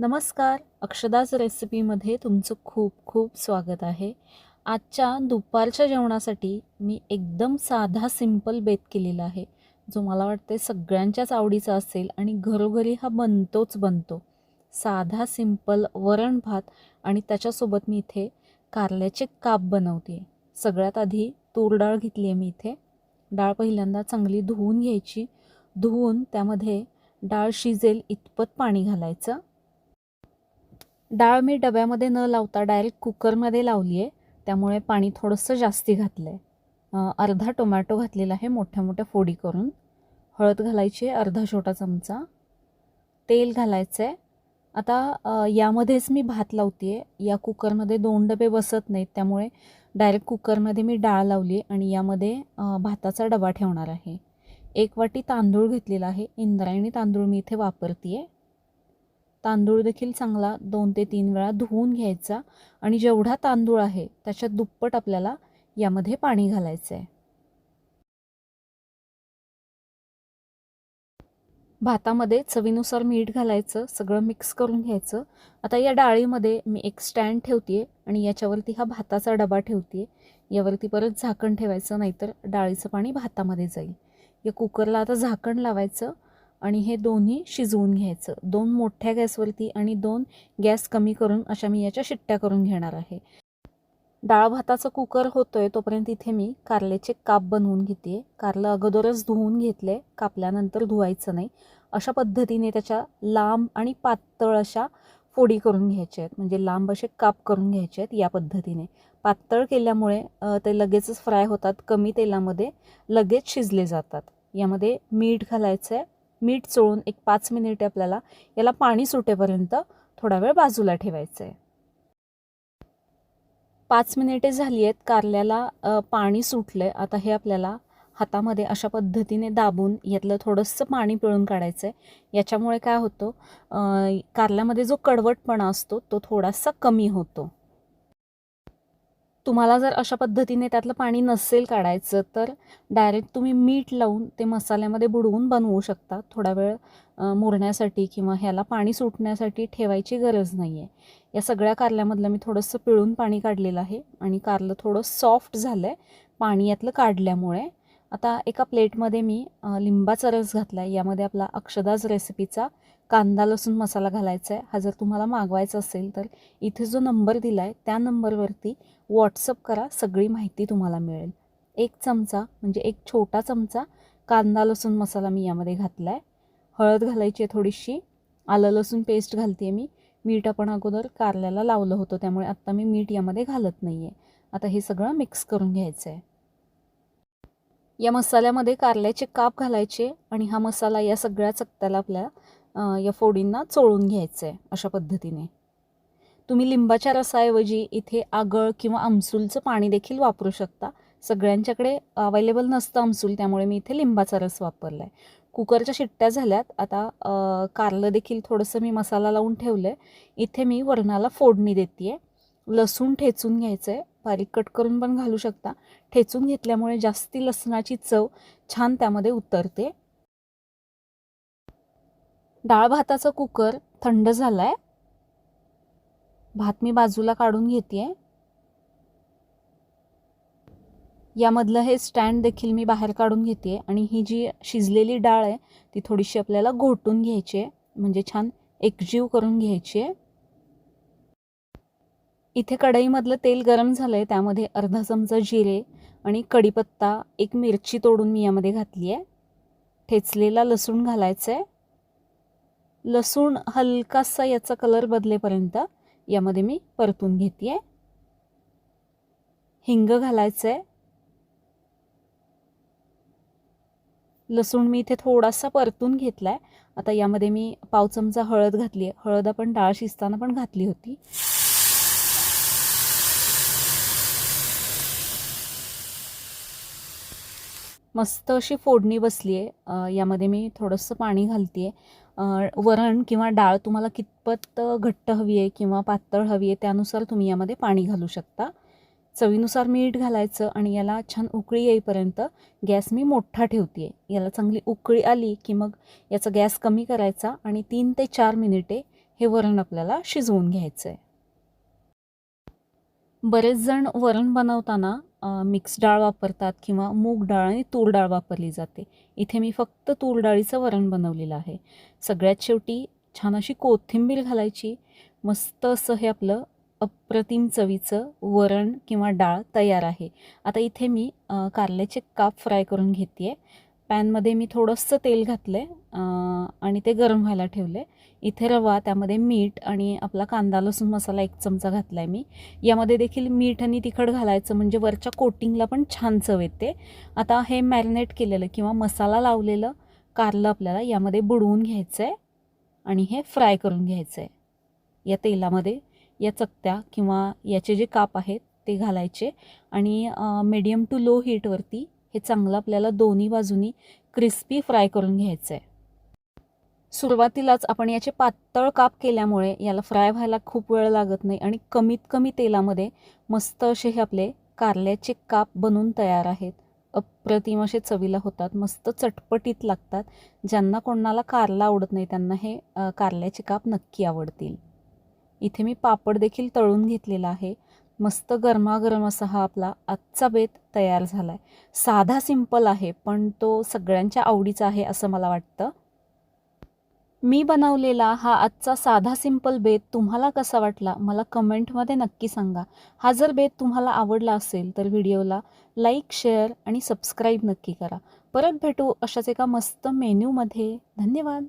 नमस्कार. अक्षदाज रेसिपीमध्ये तुमचं खूप खूप स्वागत आहे. आजच्या दुपारच्या जेवणासाठी मी एकदम साधा सिंपल बेत केलेला आहे. जो मला वाटते सगळ्यांच्याच आवडीचा असेल आणि घरोघरी हा बनतोच बनतो. साधा सिंपल वरण भात आणि त्याच्यासोबत मी इथे कारल्याचे काप बनवते. सगळ्यात आधी तूर डाळ घेतली आहे मी इथे. डाळ पहिल्यांदा चांगली धुवून घ्यायची. धुवून त्यामध्ये डाळ शिजेल इतपत पाणी घालायचं. डाळ मी डब्यामध्ये न लावता डायरेक्ट कुकरमध्ये लावली आहे त्यामुळे पाणी थोडंसं जास्ती घातलं आहे अर्धा टोमॅटो घातलेला आहे मोठ्या मोठ्या फोडी करून. हळद घालायची आहे अर्धा छोटा चमचा. तेल घालायचं आहे आता यामध्येच मी भात लावते आहे या कुकरमध्ये दोन डबे बसत नाहीत. त्यामुळे डायरेक्ट कुकरमध्ये मी डाळ लावली आहे आणि यामध्ये भाताचा डबा ठेवणार आहे. एक वाटी तांदूळ घेतलेला आहे. इंद्रायणी तांदूळ मी इथे वापरते आहे तांदूळ देखील चांगला दोन ते तीन वेळा धुवून घ्यायचा आणि जेवढा तांदूळ आहे त्याच्या दुप्पट आपल्याला यामध्ये पाणी घालायचं आहे भातामध्ये चवीनुसार मीठ घालायचं सगळं मिक्स करून घ्यायचं. आता या डाळीमध्ये मी एक स्टँड ठेवते आणि याच्यावरती हा भाताचा डबा ठेवते यावरती परत झाकण ठेवायचं नाहीतर डाळीचं पाणी भातामध्ये जाईल. या कुकरला आता झाकण लावायचं. आणि हे दोन्ही शिजवून घ्यायचं. दोन मोठ्या गॅसवरती आणि दोन गॅस कमी करून अशा मी याच्या शिट्ट्या करून घेणार आहे. डाळ भाताचा कुकर होतोय तोपर्यंत इथे मी कारल्याचे काप बनवून घेते कारलं अगोदरच धुवून घेतले कापल्यानंतर धुवायचं नाही. अशा पद्धतीने त्याच्या लांब आणि पातळ अशा फोडी करून घ्यायच्या आहेत. म्हणजे लांब असे काप करून घ्यायचे आहेत या पद्धतीने. पातळ केल्यामुळे ते लगेचच फ्राय होतात. कमी तेलामध्ये लगेच शिजले जातात. यामध्ये मीठ घालायचं आहे मीठ चोळून एक पाच मिनिटे आपल्याला याला पाणी सुटेपर्यंत थोडा वेळ बाजूला ठेवायचं आहे पाच मिनिटे झाली आहेत कारल्याला पाणी सुटलं आहे आता हे आपल्याला हातामध्ये अशा पद्धतीने दाबून यातलं थोडंसं पाणी पिळून काढायचं आहे याच्यामुळे काय होतं कारल्यामध्ये जो कडवटपणा असतो तो थोडासा कमी होतो. तुम्हाला जर अशा पद्धतीने त्यातलं पाणी नसेल काढायचं तर डायरेक्ट तुम्ही मीठ लावून ते मसाल्यामध्ये बुडवून बनवू शकता. थोडा वेळ मुरण्यासाठी किंवा ह्याला पाणी सुटण्यासाठी ठेवायची गरज नाही आहे या सगळ्या कारल्यामधलं मी थोडंसं पिळून पाणी काढलेलं आहे आणि कारलं थोडं सॉफ्ट झालं आहे पाणी यातलं काढल्यामुळे आता एका प्लेटमध्ये मी लिंबाचा रस घातला आहे यामध्ये आपला अक्षदाज रेसिपीचा कांदा लसूण मसाला घालायचा आहे हा जर तुम्हाला मागवायचा असेल तर इथे जो नंबर दिला आहे त्या नंबरवरती व्हॉट्सअप करा. सगळी माहिती तुम्हाला मिळेल. एक चमचा म्हणजे एक छोटा चमचा कांदा लसूण मसाला मी यामध्ये घातला आहे हळद घालायची आहे थोडीशी. आलं लसूण पेस्ट घालते आहे मी. मीठ आपण अगोदर कारल्याला लावलं होतं त्यामुळे आत्ता मी मीठ यामध्ये घालत नाही आहे आता हे सगळं मिक्स करून घ्यायचं आहे या मसाल्यामध्ये कारल्याचे काप घालायचे आणि हा मसाला या सगळ्या चकत्याला आपल्या या फोडींना चोळून घ्यायचं आहे अशा पद्धतीने. तुम्ही लिंबाच्या रसाऐवजी इथे आगळ किंवा आमसूलचं पाणी देखील वापरू शकता. सगळ्यांच्याकडे अवेलेबल नसतं आमसूल त्यामुळे मी इथे लिंबाचा रस वापरला आहे कुकरच्या शिट्ट्या झाल्यात. आता कारलं देखील थोडंसं मी मसाला लावून ठेवलं आहे इथे मी वरणाला फोडणी देते आहे लसूण ठेचून घ्यायचं आहे बारीक कट करून पण घालू शकता. ठेचून घेतल्यामुळे जास्ती लसणाची चव छान त्यामध्ये उतरते. डाळ भाताचा कुकर थंड झाला आहे भात मी बाजूला काढून घेते यामधलं हे स्टँड देखील मी बाहेर काढून घेते आणि ही जी शिजलेली डाळ आहे ती थोडीशी आपल्याला घोटून घ्यायची आहे म्हणजे छान एकजीव करून घ्यायची आहे. इथे कढईमधलं तेल गरम झालं आहे त्यामध्ये अर्धा चमचा जिरे आणि कढीपत्ता एक मिरची तोडून मी यामध्ये घातली आहे ठेचलेला लसूण घालायचं आहे लसूण हलकासा याचा कलर बदलेपर्यंत यामध्ये मी परतून घेते आहे हिंग घालायचं आहे लसूण मी इथे थोडासा परतून घेतला आहे आता यामध्ये मी पाव चमचा हळद घातली आहे हळद आपण डाळ शिजताना पण घातली होती. मस्त अशी फोडणी बसली आहे. यामध्ये मी थोडंसं पाणी घालते आहे वरण किंवा डाळ तुम्हाला कितपत घट्ट हवी आहे किंवा पातळ हवी आहे त्यानुसार तुम्ही यामध्ये पाणी घालू शकता. चवीनुसार मीठ घालायचं आणि याला छान उकळी येईपर्यंत गॅस मी मोठा ठेवते आहे याला चांगली उकळी आली की मग याचा गॅस कमी करायचा आणि तीन ते चार मिनिटे हे वरण आपल्याला शिजवून घ्यायचं आहे बरेच जण वरण बनवताना मिक्स डाळ वापरतात किंवा मूग डाळ आणि तूर डाळ वापरली जाते. इथे मी फक्त तूर डाळीचं वरण बनवलेलं आहे. सगळ्यात शेवटी छान अशी कोथिंबीर घालायची. मस्त असं हे आपलं अप्रतिम चवीचं वरण किंवा डाळ तयार आहे. आता इथे मी कारल्याचे काप फ्राय करून घेते आहे पॅनमध्ये मी थोडंसं तेल घातलं आहे आणि ते गरम व्हायला ठेवलं आहे इथे रवा त्यामध्ये मीठ आणि आपला कांदा लसूण मसाला एक चमचा घातला आहे मी. यामध्ये देखील मीठ आणि तिखट घालायचं म्हणजे वरच्या कोटिंगला पण छान चव येते. आता हे मॅरिनेट केलेलं किंवा मसाला लावलेलं कारलं आपल्याला यामध्ये बुडवून घ्यायचं आहे आणि हे फ्राय करून घ्यायचं आहे या तेलामध्ये या चकत्या किंवा याचे जे काप आहेत ते घालायचे आणि मीडियम टू लो हीटवरती हे चांगलं आपल्याला दोन्ही बाजूनी क्रिस्पी फ्राय करून घ्यायचं आहे सुरुवातीलाच आपण याचे पातळ काप केल्यामुळे याला फ्राय व्हायला खूप वेळ लागत नाही आणि कमीत कमी तेलामध्ये मस्त असे हे आपले कारल्याचे काप बनून तयार आहेत. अप्रतिम असे चवीला होतात मस्त चटपटीत लागतात. ज्यांना कोणाला कारला आवडत नाही त्यांना हे कारल्याचे काप नक्की आवडतील. इथे मी पापड देखील तळून घेतलेला आहे. मस्त गरमागरम असा हा आपला आजचा बेत तयार झाला आहे साधा सिंपल आहे पण तो सगळ्यांच्या आवडीचा आहे असं मला वाटतं. मी बनवलेला हा आजचा साधा सिंपल बेत तुम्हाला कसा वाटला मला कमेंटमध्ये नक्की सांगा. हा जर बेत तुम्हाला आवडला असेल तर व्हिडिओला लाईक शेअर आणि सबस्क्राईब नक्की करा. परत भेटू अशाच एका मस्त मेन्यूमध्ये. धन्यवाद!